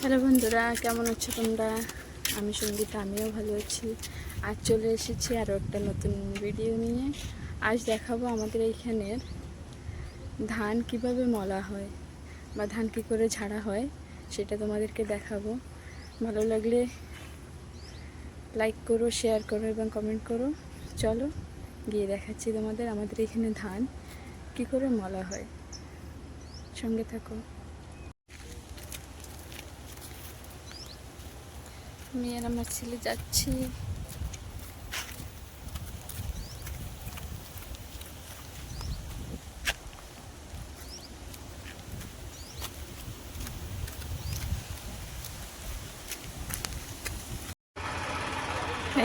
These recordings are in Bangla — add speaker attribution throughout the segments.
Speaker 1: হ্যালো বন্ধুরা, কেমন আছো তোমরা? আমি সঙ্গীতা, আমিও ভালো আছি। আজ চলে এসেছি আরও একটা নতুন ভিডিও নিয়ে। আজ দেখাবো আমাদের এইখানের ধান কীভাবে মলা হয় বা ধান কী করে ঝাড়া হয়, সেটা তোমাদেরকে দেখাবো। ভালো লাগলে লাইক করো শেয়ার করো এবং কমেন্ট করো। চলো গিয়ে দেখাচ্ছি তোমাদের আমাদের এখানে ধান কি করে মলা হয়। সঙ্গে থাকো। আমি আর আমার ছেলে যাচ্ছি।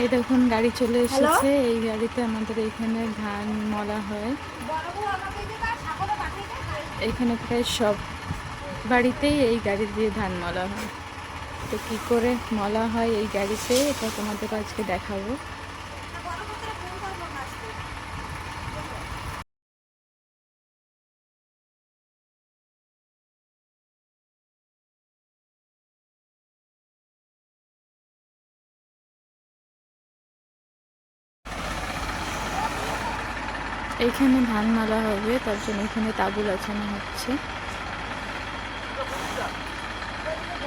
Speaker 1: এই দেখুন গাড়ি চলে এসেছে। এই গাড়িতে আমাদের এখানে ধান মলা হয়। এখানে প্রায় সব বাড়িতেই এই গাড়ি দিয়ে ধান মলা হয়। তো কী করে মলা হয় এই গাড়িতে এটা তোমাদের আজকে দেখাবো। এইখানে ধান মালা হবে, তার জন্য এখানে তাবু লাগানো হচ্ছে।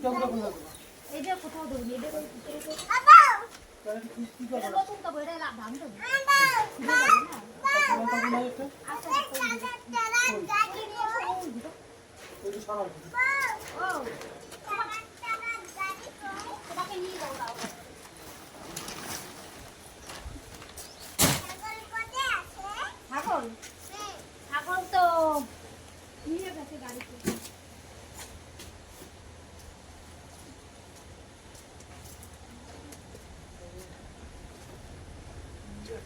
Speaker 2: কয়টা ও এই যে কোথাও দেবো যে ভিতরে তো এটা নতুন তো বইটা লাভ দাম দেবো ও তোমাকে নিয়ে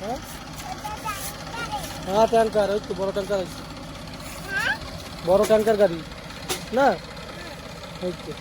Speaker 3: হ্যাঁ হ্যাঁ ট্যাঙ্কার ওই তো বড় ট্যাঙ্কার আছে বড় ট্যাঙ্কার গাড়ি না ওই তো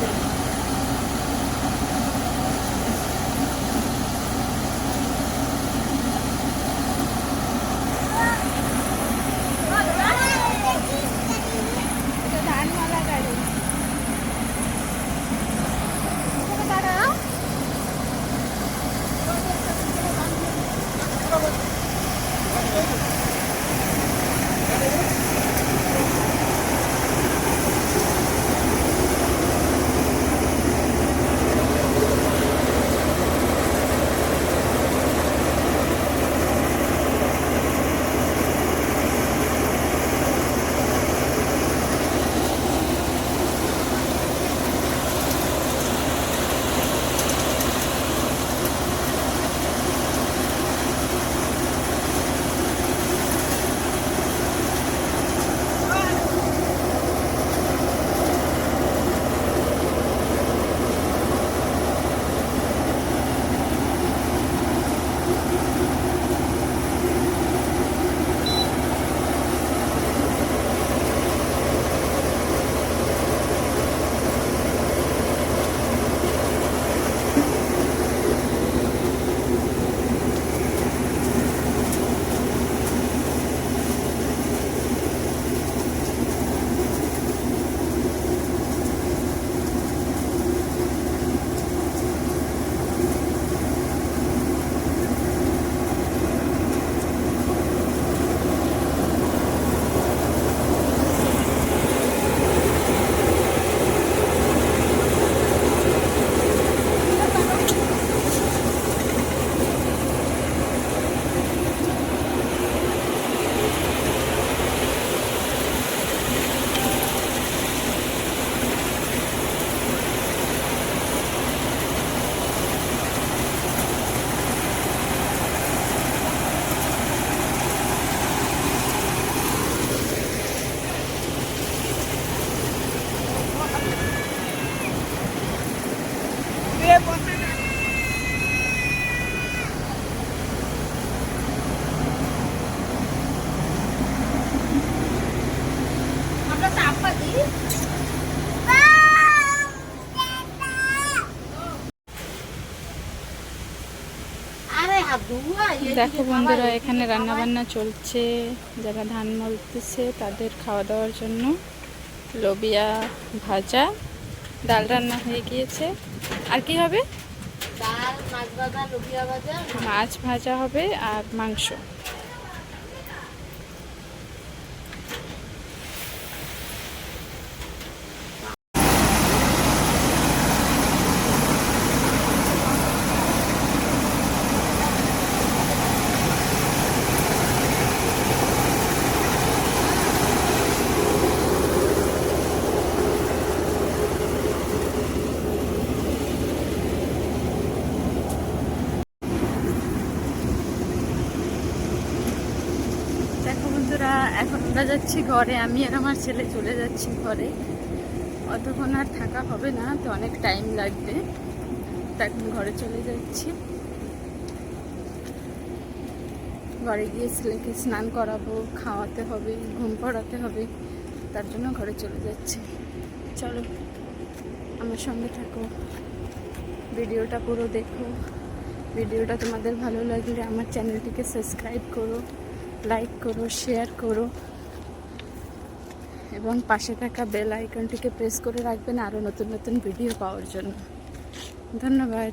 Speaker 2: Thank you.
Speaker 1: দেখো বন্ধুরা এখানে রান্নাবান্না চলছে। যারা ধান মলতেছে তাদের খাওয়া দাওয়ার জন্য লোবিয়া ভাজা ডাল রান্না হয়ে গিয়েছে। আর কি হবে? মাছ ভাজা হবে আর মাংস দেখো বন্ধুরা এখন আমরা যাচ্ছি ঘরে, আমি আর আমার ছেলে চলে যাচ্ছি ঘরে। অতক্ষণ আর থাকা হবে না, তো অনেক টাইম লাগবে। তো এখন ঘরে চলে যাচ্ছি। ঘরে গিয়ে ছেলেকে স্নান করাবো, খাওয়াতে হবে, ঘুম পড়াতে হবে, তার জন্য ঘরে চলে যাচ্ছি। চলো, আমার সঙ্গে থাকো। ভিডিওটা পুরো দেখো। ভিডিওটা তোমাদের ভালো লাগলে আমার চ্যানেলটিকে সাবস্ক্রাইব করো। লাইক করো শেয়ার করো। এবং পাশে থাকা বেল আইকনটিকে প্রেস করে রাখবেন আরও নতুন নতুন ভিডিও পাওয়ার জন্য। ধন্যবাদ।